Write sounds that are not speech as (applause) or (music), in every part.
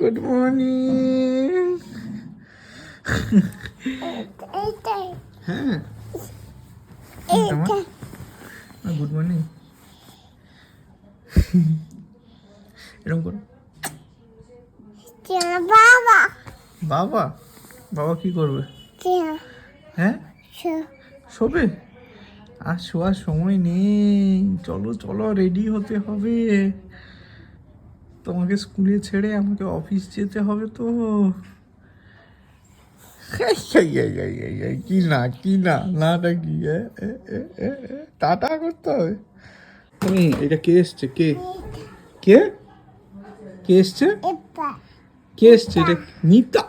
Good morning হ্যাঁ good morning এরকম করো বাবা বাবা বাবা কি করবে? হ্যাঁ শোবে? আর শোয়ার সময় নেই। চলো চলো রেডি হতে হবে। তোমাকে স্কুলে ছেড়ে আমাকে অফিস যেতে হবে তো। কি না কি না নাটা কি টাটা করতে হবে। তুমি এটা কে এসছে? কে? কে? কে এসছে? কে এসছে? এটা মিতা।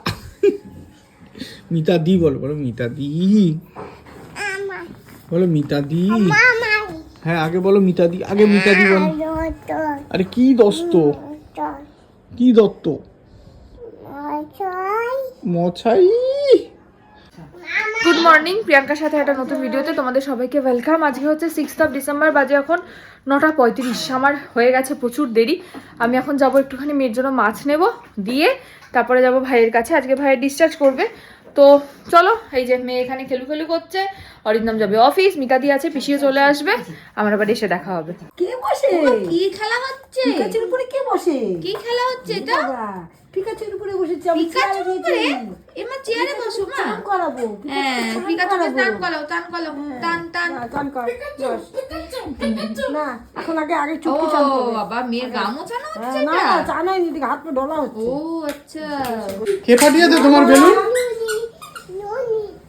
মিতা দি বলো বলো মিতা দি। বলো মিতা দি। হ্যাঁ আগে বলো মিতা দি আগে মিতা দি বলো। আরে কি দস্ত। কি দত্ত? মছাই গুড মর্নিং প্রিয়াঙ্কার সাথে একটা নতুন ভিডিওতে তোমাদের সবাইকে ওয়েলকাম আজকে হচ্ছে সিক্সথ অফ ডিসেম্বর বাজে এখন নটা পঁয়ত্রিশ। আমার হয়ে গেছে প্রচুর দেরি। আমি এখন যাব একটুখানি মেয়ের জন্য মাছ নেব দিয়ে তারপরে যাব ভাইয়ের কাছে। আজকে ভাইয়ের ডিসচার্জ করবে। তো চলো এই যে মেয়ে এখানে খেলু খেলু করছে। অরিন্দম যাবে অফিস মিতাদি আছে পিছিয়ে চলে আসবে। আমার বাড়ি এসে দেখা হবে। কে বসে? কি খেলা হচ্ছে? পিকাচুর উপরে কে বসে? কি খেলা হচ্ছে এটা? পিকাচুর উপরে আমি পিকাচুর উপরে? এমা চেয়ারে বসো মা। স্নান করাবো হ্যাঁ পিকাচুকে স্নান করাও টান করাও টান টান। না, চান কর না এখন আগে আগে ও চুপকি চান করবে। বাবা মেয়ের গা মোছানো হচ্ছে হ্যাঁ, না না চান হয়নি দিকে হাত পা ঢোলা হচ্ছে। ও আচ্ছা। কে ফাটিয়েছে তোমার বেলুন?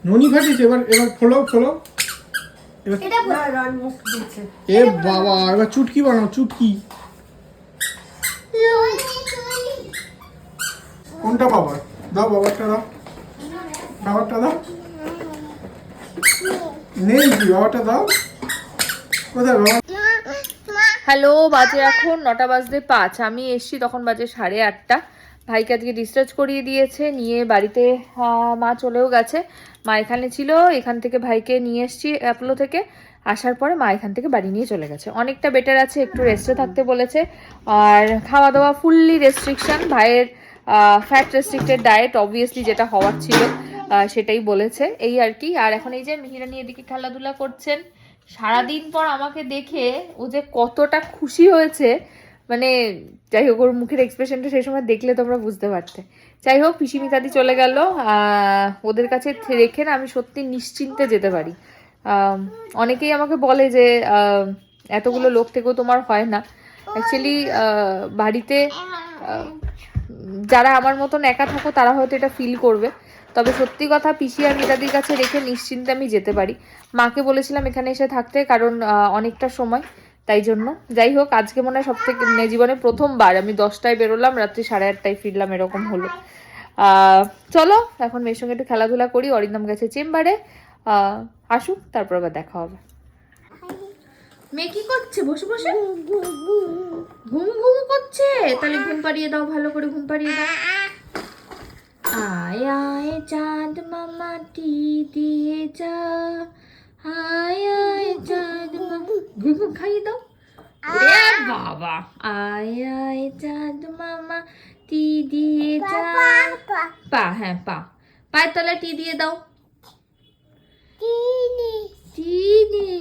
ননি ফাটিয়েছে এবার এবার মুখ দিচ্ছে। এ বাবা এবার চুটকি বানাও চুটকি। কোনটা বাবার? দাও বাবারটা দাও। বাবারটা দাও। নেই কি বাবারটা দাও। কোথায় বাবা? হ্যালো বাজে এখন নটা বাজতে পাঁচ। আমি এসছি তখন বাজে সাড়ে আটটা। ভাইকে আজকে ডিসচার্জ করিয়ে দিয়েছে, নিয়ে বাড়িতে মা চলেও গেছে। মা এখানে ছিল, এখান থেকে ভাইকে নিয়ে এসছি অ্যাপোলো থেকে। আসার পরে মা এখান থেকে বাড়ি নিয়ে চলে গেছে। অনেকটা বেটার আছে, একটু রেস্টে থাকতে বলেছে। আর খাওয়া দাওয়া ফুললি রেস্ট্রিকশন ভাইয়ের ফ্যাট রেস্ট্রিক্টেড ডায়েট অবভিয়াসলি যেটা হওয়ার ছিল সেটাই বলেছে। এই আর কি। আর এখন এই যে মিহিরানি এদিকে খেলাধুলা করছেন, সারাদিন পর আমাকে দেখে ও যে কতটা খুশি হয়েছে মানে যাই হোক, ওর মুখের এক্সপ্রেশনটা সেই সময় দেখলে তোমরা বুঝতে পারতে। যাই হোক পিসিমিতাদি চলে গেল। ওদের কাছে রেখে না আমি সত্যি নিশ্চিন্তে যেতে পারি। অনেকেই আমাকে বলে যে এতগুলো লোক থেকেও তোমার হয় না। অ্যাকচুয়ালি বাড়িতে যারা আমার মতন একা থাকো, তারা হয়তো এটা ফিল করবে। তবে সত্যি কথা, পিসি আর মিতাদির কাছে রেখে নিশ্চিন্তে আমি যেতে পারি। মাকে বলেছিলাম এখানে এসে থাকতে, কারণ অনেকটা সময়। তাই জন্য। যাই হোক, আজকে মনে হয় সব থেকে জীবনে প্রথমবার আমি দশটায় বেরোলাম, রাত্রি সাড়ে আটটায় ফিরলাম, এরকম হলো। চলো, এখন মেয়ের সঙ্গে একটু খেলাধুলা করি, অরিন্দম গেছে চেম্বারে। আসুক, তারপর আবার দেখা হবে। মেয়ে কি করছে? বসে বসে? ঘুম ঘুম করছে? তাহলে ঘুম পাড়িয়ে দাও, ভালো করে ঘুম পাড়িয়ে দাও। আয় আয়, চাঁদ মামা টি দিয়ে যা। আয়। আয় চাঁদ মামা ঘুম ঘুম খাইয়ে দাও এ বাবা আয় আয় চাঁদ মামা টি দিয়ে যা পা হ্যাঁ পা পায়ের তলায় টি দিয়ে দাও চিনি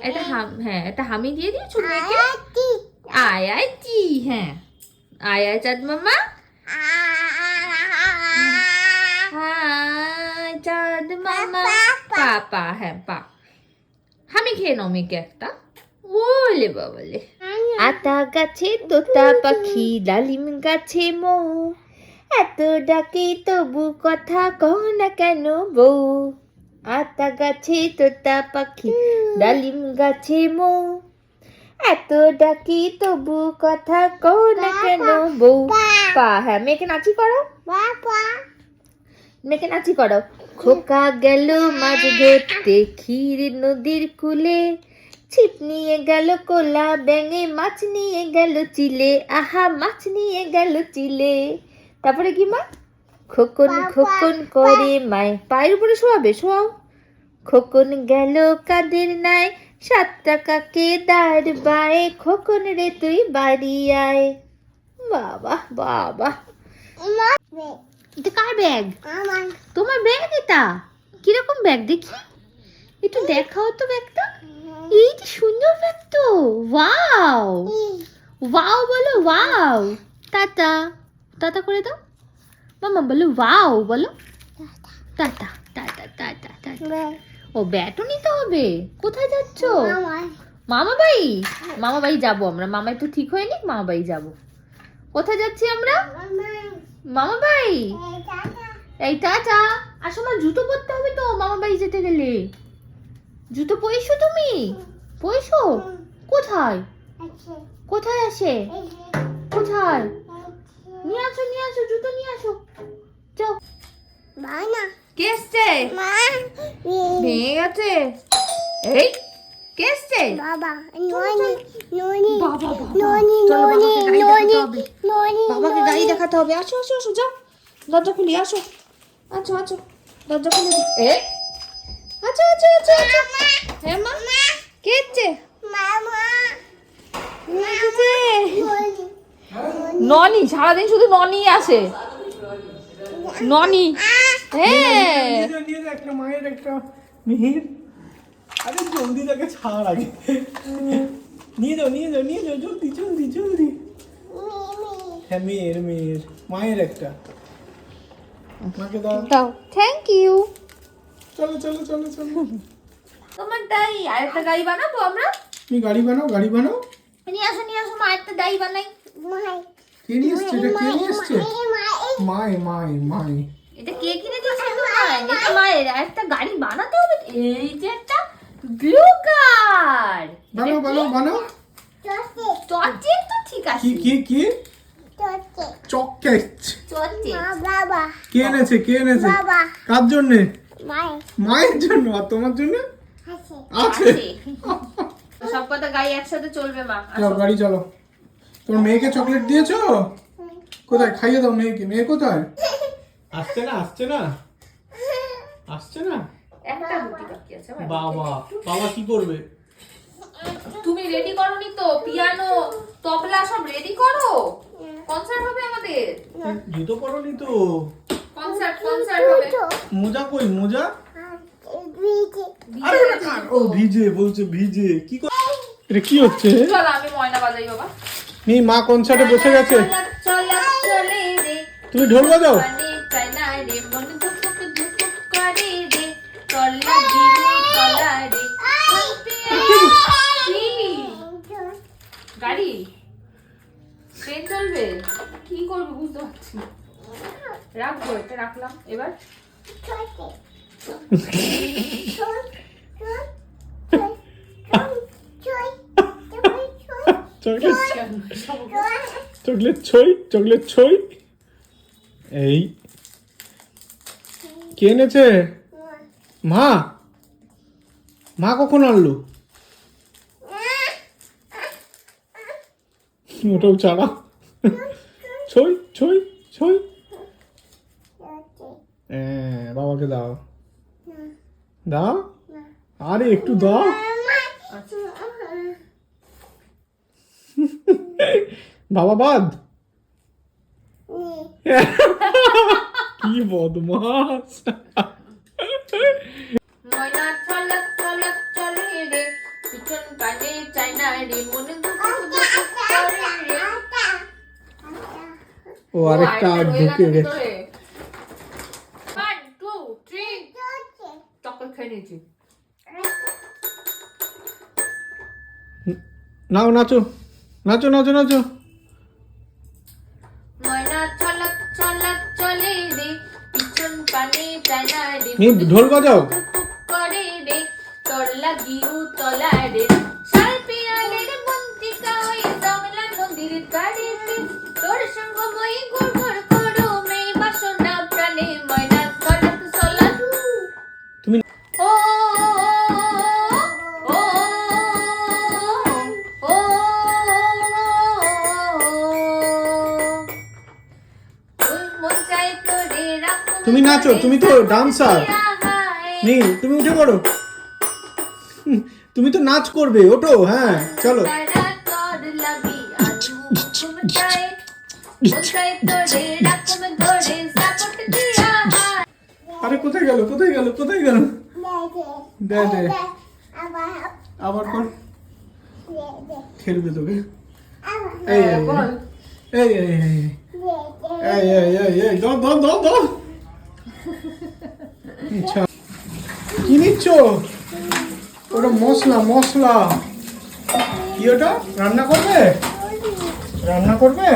এটা হাম হ্যাঁ এটা হামি দিয়ে দিয়েছ মেয়েকে আয় আয় টি হ্যাঁ আয় আয় চাঁদ মামা হায় চাঁদ মামা পা পা হ্যাঁ পা হামি খেয়ে নাও মেয়েকে একটা। বলে বাবলে। আতা গাছে তোতা পাখি ডালিম গাছে মৌ। এত ডাকে তবু কথা কহ না কেন বউ আতা গাছে তোতা পাখি ডালিম গাছে মৌ। এত ডাকি তবু কথা কহ না কেন বউ পা হ্যাঁ মেয়েকে নাচি করো মেয়েকে নাচি করো খোকা গেল মাছ ধরতে ক্ষীর নদীর কূলে। ছিপ নিয়ে গেল কোলা ব্যাঙে মাছ নিয়ে গেল চিলে আহা মাছ নিয়ে গেল চিলে। তারপরে কি মা? খোকন খোকন করে মায়। পায়ের উপরে শোয়াবে শোয়াও। খোকন গেল কাদের নাই সাত টাকাকে দাঁড় বায়ে। খোকন রে তুই বাড়ি আয়। বাবা বাবা। এটা কার ব্যাগ? তোমার ব্যাগ এটা? কীরকম ব্যাগ দেখি। একটু দেখাও তো ব্যাগটা। এই যে সুন্দর ব্যাগ তো। ওয়াও। ওয়াও বলো ওয়াও। টাটা। টাটা করে দাও। মামা বলো ওয়াও বলো। টাটা। টাটা টাটা টাটা ও ব্যাটও নিতে হবে। কোথায় যাচ্ছ? মামা বাড়ি মামা বাড়ি যাব আমরা। মামা একটু ঠিক হয়নি মামা বাড়ি যাব। কোথায় যাচ্ছি আমরা? মামা বাড়ি এই টাটা আসো আমার জুতো পরতে হবে তো মামা বাড়ি যেতে গেলে। জুতো পইছো তুমি? পইছো কোথায়? কোথায় আসে কোথায়? নিয়ে আসো নিয়ে আসো জুতো নিয়ে আসো। যাও। কে এসছে? ভেঙে গেছে? এই। কে এসছে? বাবা ননি ননি বাবা বাবা ননি ননি বাবাকে গাড়ি দেখাতে হবে। ননি বাবাকে গাড়ি দেখাতে হবে। আসো আসো আসো যাও। দরজা খুলি আসো। আচ্ছা আচ্ছা। দরজা খুলে এ? আচ্ছা আচ্ছা আচ্ছা আচ্ছা। হ্যাঁ মা? কে এসছে? ননি। সারাদিন শুধু ননি আসে। ননি। হ্যাঁ। নিয়ে একটা মায়ের একটা মিহির। আরে জলদি তাকে ছাড় আগে। নিয়ে যাও নিয়ে যাও নিয়ে যাও জলদি জলদি জলদি। হ্যাঁ মেয়ের মেয়ের মায়ের একটা। মাকে দাও। দাও। থ্যাংক ইউ চলো চলো চলো চলো। তোমারটাই আর একটা গাড়ি বানাবো আমরা? তুমি গাড়ি বানাও গাড়ি বানাও। নিয়ে আসো নিয়ে আসো মা একটা গাড়ি বানাই। মাই। কে নিয়ে এসছে এটা? কে নিয়ে এসছে? মাই মাই মাই এটা কে কিনে দিয়েছে তোমার মায়ের একটা গাড়ি বানাতে হবে? এই যে ব্লু কার বানাও বানাও চতে চচে তো ঠিক আছে। কি কি বাবা। কে এনেছে কে এনেছে? বাবা। কার জন্যে? মায়ের। জন্য আর তোমার জন্য? আছে। আছে। আছে। সব কথা একসাথে চলবে মা। যাও গাড়ি চলো। তোমার মেয়েকে চকলেট দিয়েছ? কোথায়? খাইয়ে দাও মেয়েকে। মেয়ে কোথায়? (laughs) আসছে না আসছে না। আসছে না? একটা গুটি বাকি আছে বাবা বাবা কি করবে? তুমি রেডি করনি তো পিয়ানো তবলা সব রেডি করো? কনসার্ট হবে আমাদের। জুতো পরনি তো কনসার্ট কনসার্ট হবে। মোজা কই মোজা? আরে? ও ভিজে বলছে ভিজে। কি কর- কি হচ্ছে? চলো আমি ময়না বাজাই বাবা। নি মা কনসার্টে বসে গেছে। চলা চলা চলে রে। তুমি ঢোল বাজাও? গাড়ি? বুঝতে পারছি রাখব এটা রাখলাম। এবার? চকলেট ছই চকলেট ছই। এই। কে এনেছে? মা! মা কখন আনলো? ওটাও চারা ছই ছই ছই। বাবাকে দাও। দাও? আরে একটু দাও। বাবা বাদ। কি বদমাস। ও আরেকটা ঢুকে গেছে নাও নাচো। নাচো নাচো নাচো। ঢোল বাজাও। করে তোর লাগিউ তলা রে। নাচো, তুমি তো dancer। নি তুমি উঠে পড়ো তুমি তো নাচ করবে ওঠো হ্যাঁ চলো হায় আরে কোথায় গেল কোথায় গেল কোথায় গেল আবার কর খেলবে তোকে এই এই, এই এই এই এই এই এই এই এই দাও দাও আচ্ছা কি নিচ্ছ? ওটা মশলা মশলা। কি ওটা? রান্না করবে? রান্না করবে?